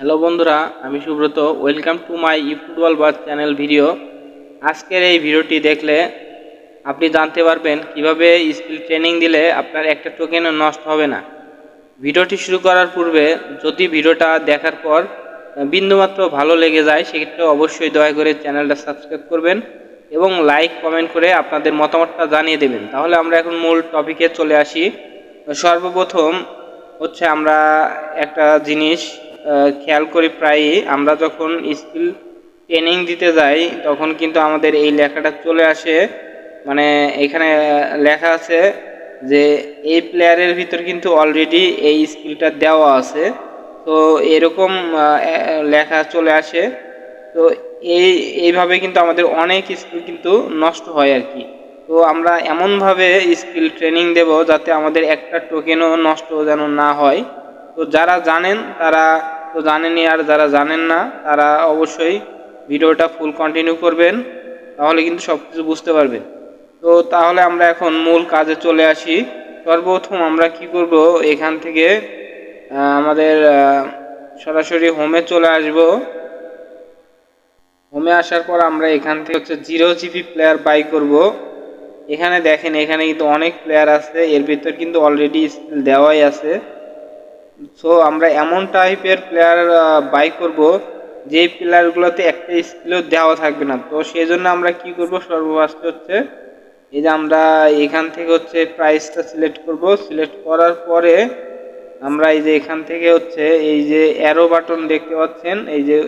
Hello বন্ধুরা, আমি Subrata. Welcome to my e football bus channel video আজকের এই ভিডিওটি দেখলে আপনি জানতে পারবেন কীভাবে স্কিল ট্রেনিং দিলে আপনার একটা টোকেনও নষ্ট হবে না। ভিডিওটি শুরু করার পূর্বে যদি ভিডিওটা দেখার পর বিন্দুমাত্র ভালো লেগে যায়, সেক্ষেত্রে অবশ্যই দয়া করে চ্যানেলটা সাবস্ক্রাইব করবেন এবং লাইক কমেন্ট করে আপনাদের মতামতটা জানিয়ে দেবেন। তাহলে আমরা এখন মূল টপিকে চলে আসি। সর্বপ্রথম হচ্ছে আমরা একটা জিনিস খেয়াল করি প্রায়ই আমরা যখন স্কিল ট্রেনিং দিতে যাই, তখন কিন্তু আমাদের এই লেখাটা চলে আসে। মানে এখানে লেখা আছে যে, এই প্লেয়ারের ভিতর কিন্তু অলরেডি এই স্কিলটা দেওয়া আছে। তো এরকম লেখা চলে আসে। তো এই, এইভাবে কিন্তু আমাদের অনেক স্কিল কিন্তু নষ্ট হয় আর কি। তো আমরা এমনভাবে স্কিল ট্রেনিং দেব যাতে আমাদের একটা টোকেনও নষ্ট যেন না হয়। তো যারা জানেন, তারা তো জানেনই আর যারা জানেন না, তারা অবশ্যই ভিডিওটা ফুল কন্টিনিউ করবেন, তাহলে কিন্তু সব কিছু বুঝতে পারবেন। তো তাহলে আমরা এখন মূল কাজে চলে আসি। সর্বপ্রথম আমরা কি করব? এখান থেকে আমাদের সরাসরি হোমে চলে আসব। হোমে আসার পর আমরা এখান থেকে হচ্ছে জিরো জিবি প্লেয়ার বাই করব। এখানে দেখেন, এখানে কিন্তু অনেক প্লেয়ার আছে, এর ভিতর কিন্তু অলরেডি স্কিল দেওয়াই আছে। সো আমরা এমন টাইপের প্লেয়ার বাই করব, যেই প্লেয়ারগুলোতে একটা স্কিলও দেওয়া থাকবে না। তো সেই জন্য আমরা কি করব? সর্বফার্স্ট হচ্ছে, এই যে আমরা এখান থেকে হচ্ছে প্রাইসটা সিলেক্ট করব। সিলেক্ট করার পরে আমরা এই যে এখান থেকে হচ্ছে এই যে অ্যারো বাটন দেখতে পাচ্ছেন, এই যে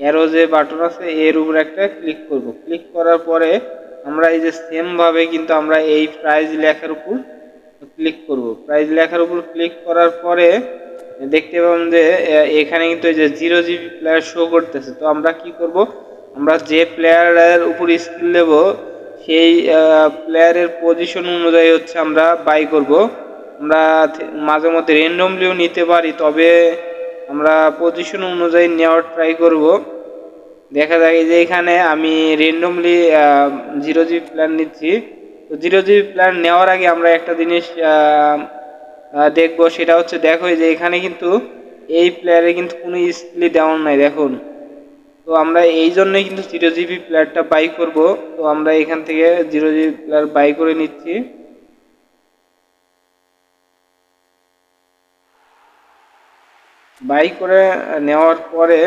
অ্যারো যে বাটন আছে, এর উপর একটা ক্লিক করব। ক্লিক করার পরে আমরা এই যে সেম ভাবে কিন্তু আমরা এই প্রাইস লেখার উপর প্রাইস লেখার উপর ক্লিক করার পরে দেখতে পাবেন যে এখানে কিন্তু এই যে জিরো জিবি প্লেয়ার শো করতেছে। তো আমরা কি করব? আমরা যে প্লেয়ারের উপর স্কিল দেব, সেই প্লেয়ারের পজিশন অনুযায়ী হচ্ছে আমরা বাই করব। আমরা মাঝে মধ্যে র্যান্ডমলিও নিতে পারি, তবে আমরা পজিশন অনুযায়ী নেওয়ার ট্রাই করব। দেখা যায় যে এখানে আমি র্যান্ডমলি জিরো জিবি প্ল্যান নিচ্ছি। তো জিরো জিবি প্ল্যান নেওয়ার আগে আমরা একটা জিনিস দেখব, সেটা হচ্ছে দেখো যে এখানে কিন্তু এই প্লেয়ারে কিন্তু কোনো স্কিলই দেওয়া নাই, দেখুন। তো আমরা এই জন্যই কিন্তু জিরো জিবি প্লেয়ারটা বাই করব। তো আমরা এখান থেকে জিরো জিবি প্লেয়ার বাই করে নিচ্ছি। বাই করে নেওয়ার পরে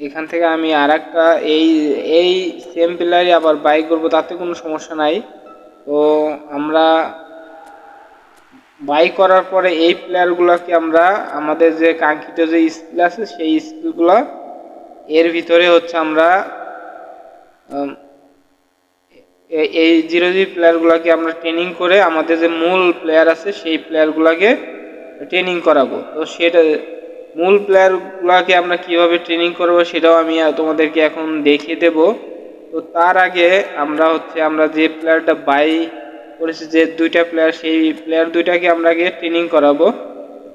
এখান থেকে আমি আর এই এই সেম প্লেয়ারই আবার বাই করব, তাতে কোনো সমস্যা নাই। তো আমরা বাই করার পরে এই প্লেয়ারগুলোকে আমরা, আমাদের যে কাঙ্ক্ষিত যে স্কিল আছে সেই স্কিলগুলো এর ভিতরে হচ্ছে আমরা এই জিরো জি প্লেয়ারগুলোকে আমরা ট্রেনিং করে আমাদের যে মূল প্লেয়ার আছে সেই প্লেয়ারগুলোকে ট্রেনিং করাবো। তো সেটা, মূল প্লেয়ারগুলোকে আমরা কীভাবে ট্রেনিং করব সেটাও আমি তোমাদেরকে এখন দেখিয়ে দেব। তো তার আগে আমরা হচ্ছে, আমরা যে প্লেয়ারটা বাই করেছি, যে দুইটা প্লেয়ার সেই প্লেয়ার দুইটাকে আমরা আগে ট্রেনিং করাবো।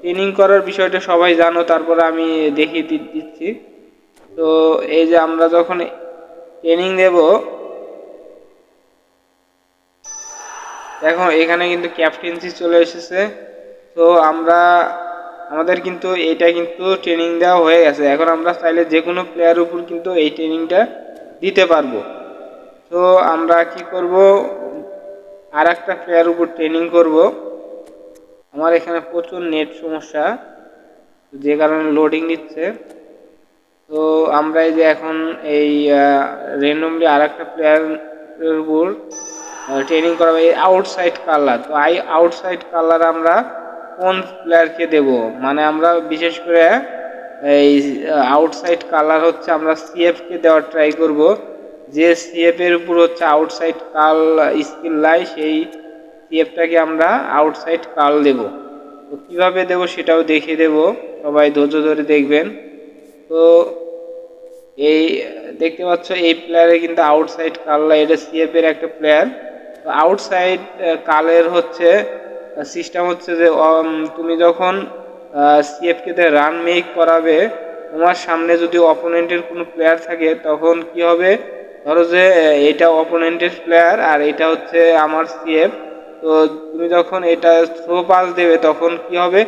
ট্রেনিং করার বিষয়টা সবাই জানো, তারপরে আমি দেখিয়ে দিচ্ছি। তো এই যে আমরা যখন ট্রেনিং দেব, দেখো, এখানে কিন্তু ক্যাপ্টেন্সি চলে এসেছে। তো আমরা, আমাদের কিন্তু এটা কিন্তু ট্রেনিং দেওয়া হয়ে গেছে। এখন আমরা চাইলে যে কোনো প্লেয়ার উপর কিন্তু এই ট্রেনিংটা দিতে পারব। তো আমরা কি করব? আর একটা প্লেয়ার উপর ট্রেনিং করব। আমার এখানে প্রচুর নেট সমস্যা, যে কারণে লোডিং নিচ্ছে। তো আমরা এই যে এখন এই র্যান্ডমলি আর একটা প্লেয়ারের উপর ট্রেনিং করাবো, এই আউটসাইড কালার তো আই আউটসাইড কালার আমরা কোন প্লেয়ারকে দেব? মানে আমরা বিশেষ করে এই আউটসাইড কালার হচ্ছে আমরা সিএফ কে দেওয়ার ট্রাই করব। যে সিএফ এর উপর হচ্ছে আউটসাইড কাল স্কিল লাই, সেই সিএফটাকে আমরা আউটসাইড কাল দেব। তো কীভাবে দেব সেটাও দেখিয়ে দেব। সবাই ধৈর্য ধরে দেখবেন। তো এই, দেখতে পাচ্ছ, এই প্লেয়ারে কিন্তু আউটসাইড কাল্লা এটা সিএফ এর একটা প্লেয়ার তো আউটসাইড কালের হচ্ছে সিস্টেম হচ্ছে যে তুমি যখন সিএফ কে রান মেক করাবে, তোমার সামনে যদি অপোনেন্টের কোনো প্লেয়ার থাকে, তখন কি হবে? ধরো যে এটা অপোনেন্টের প্লেয়ার আর এটা হচ্ছে আমার সিএফ তো তুমি যখন এটা থ্রো পাস দেবে, তখন কি হবে?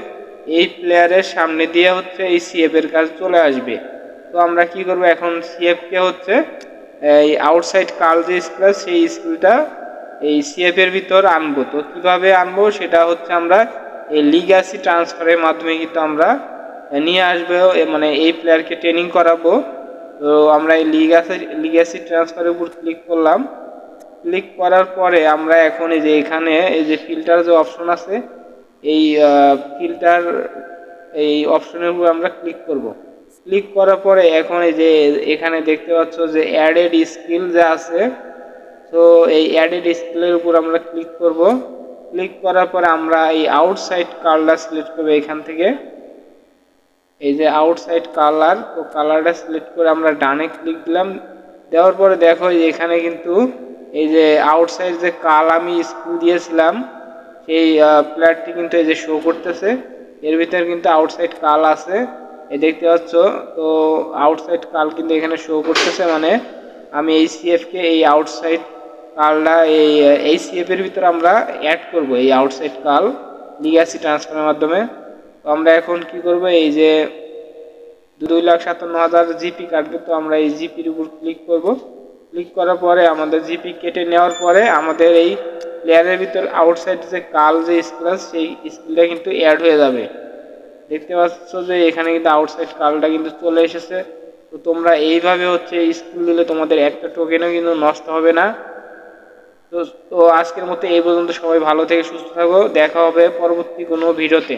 এই প্লেয়ারের সামনে দিয়ে হচ্ছে এই সিএফ এর কাজ চলে আসবে। তো আমরা কি করব এখন? সিএফ কে হচ্ছে এই আউটসাইড কাল যে স্কিল সেই স্কিলটা এই সিএফ এর ভিতর আনব। তো কীভাবে আনব? সেটা হচ্ছে আমরা এই লিগাসি ট্রান্সফারের মাধ্যমে কিন্তু আমরা নিয়ে আসব মানে এই প্লেয়ারকে ট্রেনিং করাবো। তো আমরা এই লিগাসি লিগাসি ট্রান্সফারের উপর ক্লিক করলাম। ক্লিক করার পরে আমরা এখন এই যে এখানে এই যে ফিল্টার যে অপশন আছে, এই ফিল্টার এই অপশনের উপর আমরা ক্লিক করব। ক্লিক করার পরে এখন এই যে এখানে দেখতে পাচ্ছ যে অ্যাডেড স্কিল যে আছে, তো এই অ্যাডেড স্কিলের উপর আমরা ক্লিক করব। ক্লিক করার পরে আমরা এই আউটসাইড কালারটা সিলেক্ট করব এখান থেকে। এই যে আউটসাইড কালার তো কালারটা সিলেক্ট করে আমরা ডানে ক্লিক দিলাম। দেওয়ার পরে দেখো এখানে কিন্তু এই যে আউটসাইড যে কাল আমি স্কিল দিয়েছিলাম, সেই প্লেয়ারটি কিন্তু এই যে শো করতেছে। এর ভিতরে কিন্তু আউটসাইড কাল আছে, এই দেখতে পাচ্ছ? তো আউটসাইড কাল কিন্তু এখানে শো করতেছে মানে আমি এই সিএফকে এই আউটসাইড কালটা এই এই এর ভিতরে আমরা অ্যাড করব, এই আউটসাইড কাল লিগাসি ট্রান্সফারের মাধ্যমে। তো আমরা এখন কি করব, এই যে দুই লাখ সাতান্ন হাজার জিপি কাটবে, তো আমরা এই জিপির উপর ক্লিক করব। ক্লিক করার পরে আমাদের জিপি কেটে নেওয়ার পরে আমাদের এই প্লেয়ারের ভিতর আউটসাইড যে কাল যে স্কিল আছে, সেই স্কিলটা কিন্তু অ্যাড হয়ে যাবে। দেখতে পাচ্ছ যে এখানে কিন্তু আউটসাইড কালটা কিন্তু চলে এসেছে। তো তোমরা এইভাবে হচ্ছে স্কিল দিলে তোমাদের একটা টোকেনও কিন্তু নষ্ট হবে না। তো আজকের মতো এই পর্যন্ত সবাই ভালো থেকে সুস্থ থাকো। দেখা হবে পরবর্তী কোনো ভিডিওতে।